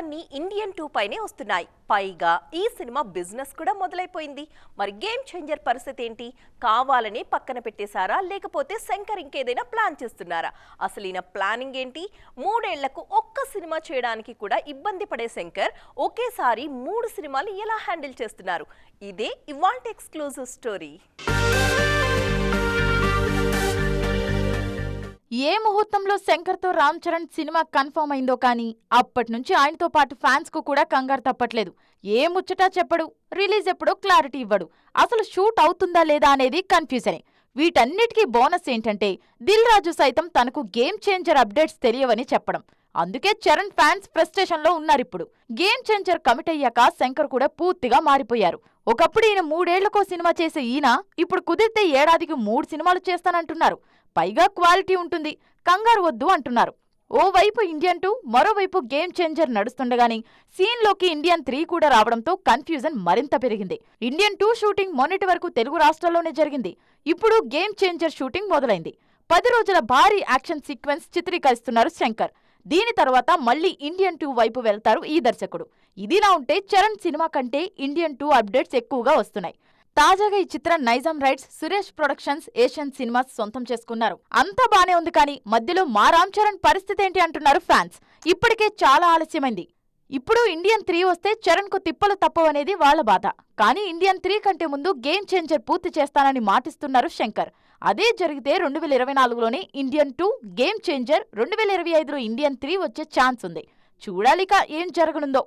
అన్ని Indian two పైనే వస్తున్నాయి. పైగా ఈ సినిమా బిజినెస్ కూడా మొదలైపోయింది. మరి గేమ్ చేంజర్ పరిస్థితి ఏంటి? కావాలని పక్కన పెట్టేశారా? లేకపోతే శంకర్ ఇంకేదైనా ప్లాన్ చేస్తున్నారా? అసలు ఈయన ప్లానింగ్ ఏంటి? మూడేళ్ళకు ఒక్క సినిమా చేయడానికి కూడా ఇబ్బంది పడే శంకర్ ఒకేసారి మూడు సినిమాలు ఎలా హ్యాండిల్ చేస్తున్నారు? ఇదే ఇవాల్ట్ ఎక్స్క్లూజివ్ స్టోరీ. ముహూర్తంలో శంకర్తో రామ్ చరణ్ సినిమా కన్ఫర్మ్ అయిందో కానీ అప్పటి నుంచి ఆయనతో పాటు ఫ్యాన్స్కు కూడా కంగారు తప్పట్లేదు. ఏ ముచ్చటా చెప్పడు రిలీజ్ ఎప్పుడో క్లారిటీ ఇవ్వడు. అసలు షూట్ అవుతుందా లేదా అనేది కన్ఫ్యూజనే. వీటన్నిటికీ బోనస్ ఏంటంటే దిల్ రాజు సైతం తనకు గేమ్ చేంజర్ అప్డేట్స్ తెలియవని చెప్పడం. అందుకే చరణ్ ఫ్యాన్స్ ఫ్రస్ట్రేషన్లో ఉన్నారిప్పుడు గేమ్ చేంజర్ కమిట్ అయ్యాక శంకర్ కూడా పూర్తిగా మారిపోయారు. ఒకప్పుడు ఈయన మూడేళ్ళకో సినిమా చేసే ఈయన ఇప్పుడు కుదిరితే ఏడాదికి మూడు సినిమాలు చేస్తానంటున్నారు. పైగా క్వాలిటీ ఉంటుంది. కంగారు వద్దు అంటున్నారు. ఓవైపు ఇండియన్ టూ మరోవైపు గేమ్ చేంజర్ నడుస్తుండగానే సీన్లోకి ఇండియన్ త్రీ కూడా రావడంతో కన్ఫ్యూజన్ మరింత పెరిగింది. ఇండియన్ టూ షూటింగ్ మొన్నటి వరకు తెలుగు రాష్ట్రాల్లోనే జరిగింది. ఇప్పుడు గేమ్ చేంజర్ షూటింగ్ మొదలైంది. పది రోజుల భారీ యాక్షన్ సీక్వెన్స్ చిత్రీకరిస్తున్నారు శంకర్. దీని తర్వాత మళ్ళీ ఇండియన్ టూ వైపు వెళ్తారు ఈ దర్శకుడు. ఇదిలా ఉంటే చరణ్ సినిమా కంటే ఇండియన్ టూ అప్డేట్స్ ఎక్కువగా వస్తున్నాయి. తాజాగా ఈ చిత్రం Nizam rights Suresh productions Asian cinemas సొంతం చేసుకున్నారు. అంతా బానే ఉంది కానీ మధ్యలో మా రామ్ చరణ్ పరిస్థితి ఏంటి అంటున్నారు ఫ్యాన్స్. ఇప్పటికే చాలా ఆలస్యమైంది. ఇప్పుడు ఇండియన్ త్రీ వస్తే చరణ్కు తిప్పలు తప్పవనేది వాళ్ళ బాధ. కానీ ఇండియన్ త్రీ కంటే ముందు గేమ్ చేంజర్ పూర్తి చేస్తానని మాటిస్తున్నారు శంకర్. అదే జరిగితే రెండు వేల ఇరవై నాలుగులోనే ఇండియన్ టూ గేమ్ చేంజర్ రెండు వేల ఇరవై ఐదులో ఇండియన్ త్రీ వచ్చే ఛాన్స్ ఉంది. చూడాలిక ఏం జరగనుందో.